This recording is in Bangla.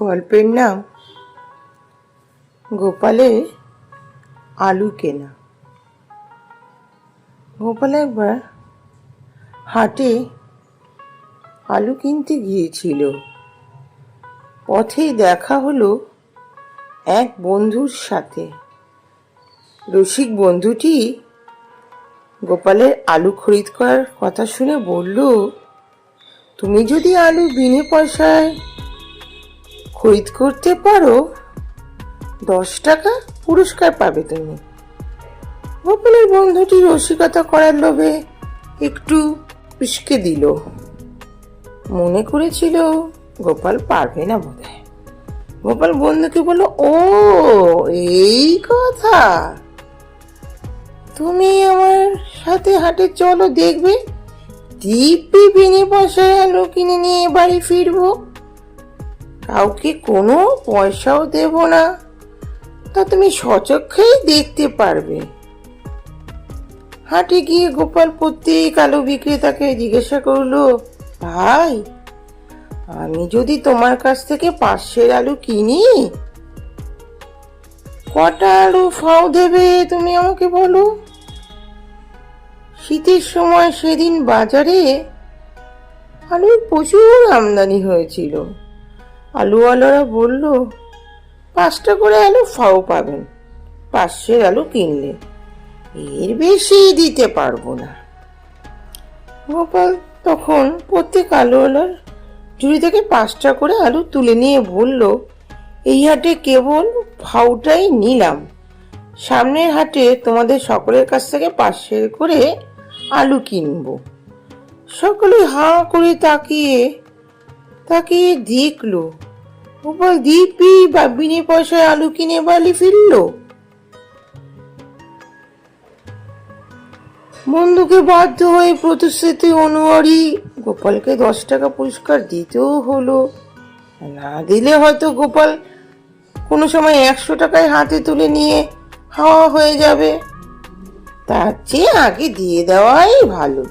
গল্পের নাম গোপালে আলু কেনা। গোপাল একবার হাটে আলু কিনতে গিয়েছিল। পথেই দেখা হলো এক বন্ধুর সাথে। রসিক বন্ধুটি গোপালের আলু খরিদ করার কথা শুনে বলল, তুমি যদি আলু বিনে পয়সায় খরিদ করতে পারো। দশ টাকা পুরস্কার পাবে তুমি। গোপালের বন্ধুটি রসিকতা করার লোভে একটু উস্কে দিল। মনে করেছিল গোপাল পারবে না বোধ গোপাল বন্ধুকে বলল, ও, এই কথা। তুমি আমার সাথে হাটে চলো, দেখবে। দিব্যি বিনে পয়সায় আলু কিনে নিয়ে বাড়ি ফিরবো। কাউকে কোনো পয়সাও দেব না। তা তুমি সচক্ষেই দেখতে পারবে। হাটে গিয়ে গোপাল প্রত্যেক আলু বিক্রেতাকে জিজ্ঞাসা করল, ভাই, আমি যদি তোমার কাছ থেকে পাঁচশের আলু কিনি, কটা আলু ফাও দেবে তুমি আমাকে বলো? শীতের সময় সেদিন বাজারে আলুর প্রচুর আমদানি হয়েছিল। আলুওয়ালারা বলল, পাঁচটা করে আলু ফাও পাবেন, পাঁচশের আলু কিনলে। এর বেশি দিতে পারব না। গোপাল তখন প্রত্যেক আলুওয়ালার ঝুড়ি থেকে পাঁচটা করে আলু তুলে নিয়ে বলল, এই হাটে কেবল ফাউটাই নিলাম। সামনের হাটে তোমাদের সকলের কাছ থেকে পাঁচশের করে আলু কিনবো। সকলে হাঁ করে তাকিয়ে তাকিয়ে দেখল গোপাল দিব্যি বা বিনে পয়সায় আলু কিনে বালি ফিরলো। বন্ধুকে বাধ্য হয়ে প্রতিশ্রুতি অনুয়ারী গোপালকে দশ টাকা পুরস্কার দিতেও হলো। না দিলে হয়তো গোপাল কোনো সময় একশো টাকায় হাতে তুলে নিয়ে হাওয়া হয়ে যাবে। তার চেয়ে আগে দিয়ে দেওয়াই ভালো।